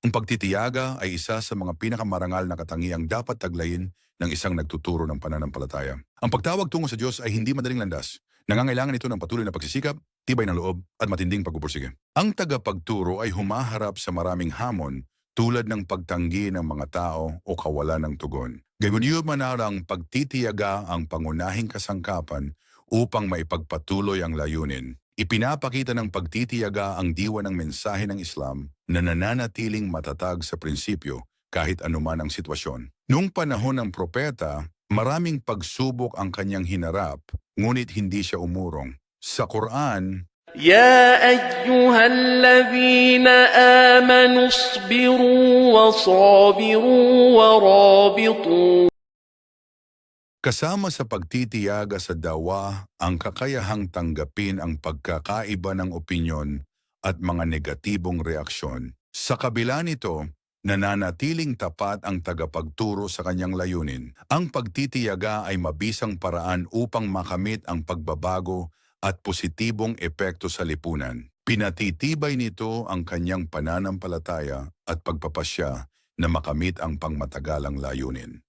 Ang pagtitiyaga ay isa sa mga pinakamarangal na katangiang dapat taglayin ng isang nagtuturo ng pananampalataya. Ang pagtawag tungo sa Diyos ay hindi madaling landas. Nangangailangan ito ng patuloy na pagsisikap, tibay ng loob, at matinding pagpupursige. Ang tagapagturo ay humaharap sa maraming hamon tulad ng pagtanggi ng mga tao o kawalan ng tugon. Gayunman na ang pagtitiyaga ang pangunahing kasangkapan upang maipagpatuloy ang layunin. Ipinapakita ng pagtitiyaga ang diwa ng mensahe ng Islam na nananatiling matatag sa prinsipyo kahit anuman ang sitwasyon. Noong panahon ng propeta, maraming pagsubok ang kanyang hinarap, ngunit hindi siya umurong. Sa Quran, يا أيها الذين آمنوا اصبروا وصابروا ورابطوا Kasama sa pagtitiyaga sa dawa ang kakayahang tanggapin ang pagkakaiba ng opinyon at mga negatibong reaksyon. Sa kabila nito, nananatiling tapat ang tagapagturo sa kanyang layunin. Ang pagtitiyaga ay mabisang paraan upang makamit ang pagbabago at positibong epekto sa lipunan. Pinatitibay nito ang kanyang pananampalataya at pagpapasya na makamit ang pangmatagalang layunin.